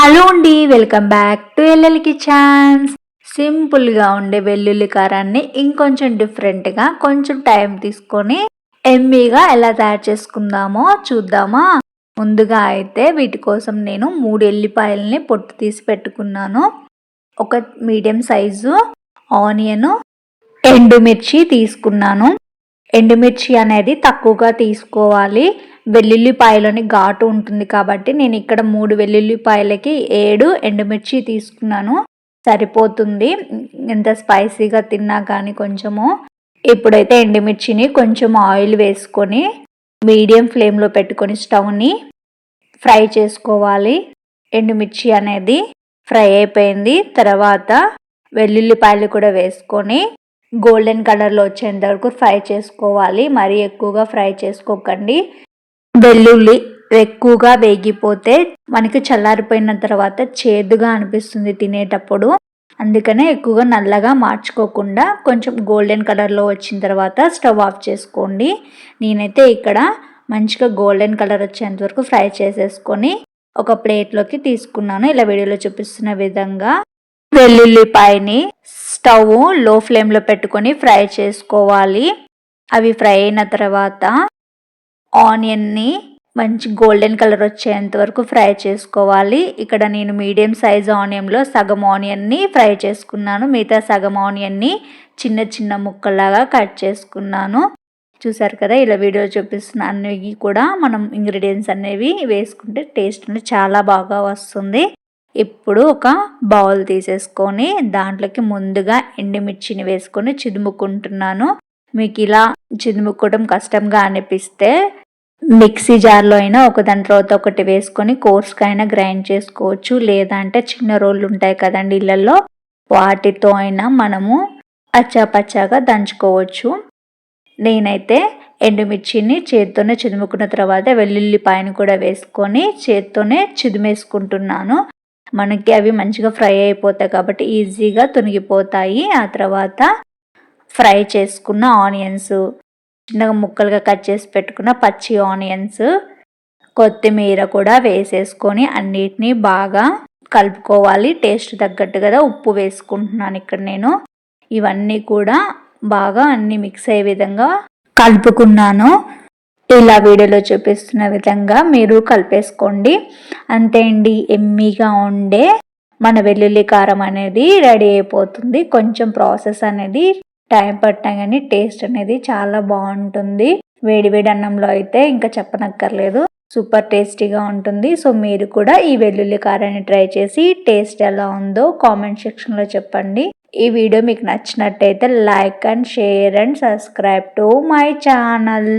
Hello అండి welcome back to LL kitchens. సింపుల్గా ఉండే వెల్లుల్లి కారాన్ని ఇంకొంచెం డిఫరెంట్గా కొంచెం టైం తీసుకొని ఎమ్మీగా ఎలా తయారు చేసుకుందామో చూద్దామా? ముందుగా అయితే వీటి కోసం నేను మూడు ఎల్లిపాయలని పొట్టు తీసి పెట్టుకున్నాను. ఒక మీడియం సైజు ఆనియను ఎండుమిర్చి తీసుకున్నాను. ఎండుమిర్చి అనేది తక్కువగా తీసుకోవాలి. వెల్లుల్లిపాయలోని ఘాటు ఉంటుంది కాబట్టి నేను ఇక్కడ మూడు వెల్లుల్లిపాయలకి ఏడు ఎండుమిర్చి తీసుకున్నాను. సరిపోతుంది. ఎంత స్పైసీగా తిన్నా కానీ కొంచెము. ఇప్పుడైతే ఎండుమిర్చిని కొంచెం ఆయిల్ వేసుకొని మీడియం ఫ్లేమ్లో పెట్టుకొని స్టవ్ని ఫ్రై చేసుకోవాలి. ఎండుమిర్చి అనేది ఫ్రై అయిపోయింది. తర్వాత వెల్లుల్లిపాయలు కూడా వేసుకొని గోల్డెన్ కలర్లో వచ్చేంత వరకు ఫ్రై చేసుకోవాలి. మరీ ఎక్కువగా ఫ్రై చేసుకోకండి. వెల్లుల్లి ఎక్కువగా వేగిపోతే మనకి చల్లారిపోయిన తర్వాత చేదుగా అనిపిస్తుంది తినేటప్పుడు. అందుకనే ఎక్కువగా నల్లగా మార్చుకోకుండా కొంచెం గోల్డెన్ కలర్లో వచ్చిన తర్వాత స్టవ్ ఆఫ్ చేసుకోండి. నేనైతే ఇక్కడ మంచిగా గోల్డెన్ కలర్ వచ్చేంత వరకు ఫ్రై చేసేసుకొని ఒక ప్లేట్లోకి తీసుకున్నాను. ఇలా వీడియోలో చూపిస్తున్న విధంగా. వెల్లుల్లిపాయని స్టవ్లో ఫ్లేమ్లో పెట్టుకొని ఫ్రై చేసుకోవాలి. అవి ఫ్రై అయిన తర్వాత ఆనియన్ని మంచి గోల్డెన్ కలర్ వచ్చేంత వరకు ఫ్రై చేసుకోవాలి. ఇక్కడ నేను మీడియం సైజ్ ఆనియన్లో సగం ఆనియన్ని ఫ్రై చేసుకున్నాను. మిగతా సగం ఆనియన్ని చిన్న చిన్న ముక్కలాగా కట్ చేసుకున్నాను. చూసారు కదా ఇలా వీడియో చూపిస్తున్న అన్నీ కూడా మనం ఇంగ్రీడియంట్స్ అనేవి వేసుకుంటే టేస్ట్ చాలా బాగా వస్తుంది. ఇప్పుడు ఒక బౌల్ తీసేసుకొని దాంట్లోకి ముందుగా ఎండుమిర్చిని వేసుకొని చిదుముకుంటున్నాను. మీకు ఇలా చిదుముకోవడం కష్టంగా అనిపిస్తే మిక్సీ జార్లో అయినా ఒక దాని తర్వాత ఒకటి వేసుకొని కోర్స్కైనా అయినా గ్రైండ్ చేసుకోవచ్చు. లేదంటే చిన్న రోళ్ళు ఉంటాయి కదండి ఇళ్ళల్లో. వాటితో అయినా మనము అచ్చాపచ్చాగా దంచుకోవచ్చు. నేనైతే ఎండుమిర్చిని చేత్తోనే చిదుముకున్న తర్వాత వెల్లుల్లిపాయను కూడా వేసుకొని చేత్తోనే చిదుమేసుకుంటున్నాను. మనకి అవి మంచిగా ఫ్రై అయిపోతాయి కాబట్టి ఈజీగా తునిగిపోతాయి. ఆ తర్వాత ఫ్రై చేసుకున్న ఆనియన్స్ చిన్నగా ముక్కలుగా కట్ చేసి పెట్టుకున్న పచ్చి ఆనియన్స్ కొత్తిమీర కూడా వేసేసుకొని అన్నిటినీ బాగా కలుపుకోవాలి. టేస్ట్ తగ్గట్టు కదా ఉప్పు వేసుకుంటున్నాను ఇక్కడ నేను. ఇవన్నీ కూడా బాగా అన్ని మిక్స్ అయ్యే విధంగా కలుపుకున్నాను. ఇలా వీడియోలో చూపిస్తున్న విధంగా మీరు కలిపేసుకోండి. అంతే అండి ఎమ్మీగా ఉండే మన వెల్లుల్లి కారం అనేది రెడీ అయిపోతుంది. కొంచెం ప్రాసెస్ అనేది టైం పట్టినా కానీ టేస్ట్ అనేది చాలా బాగుంటుంది. వేడి వేడి అన్నంలో అయితే ఇంకా చెప్పనక్కర్లేదు. సూపర్ టేస్టీగా ఉంటుంది. సో మీరు కూడా ఈ వెల్లుల్లి కారాన్ని ట్రై చేసి టేస్ట్ ఎలా ఉందో కామెంట్ సెక్షన్లో చెప్పండి. ఈ వీడియో మీకు నచ్చినట్టయితే like and share and subscribe to my channel.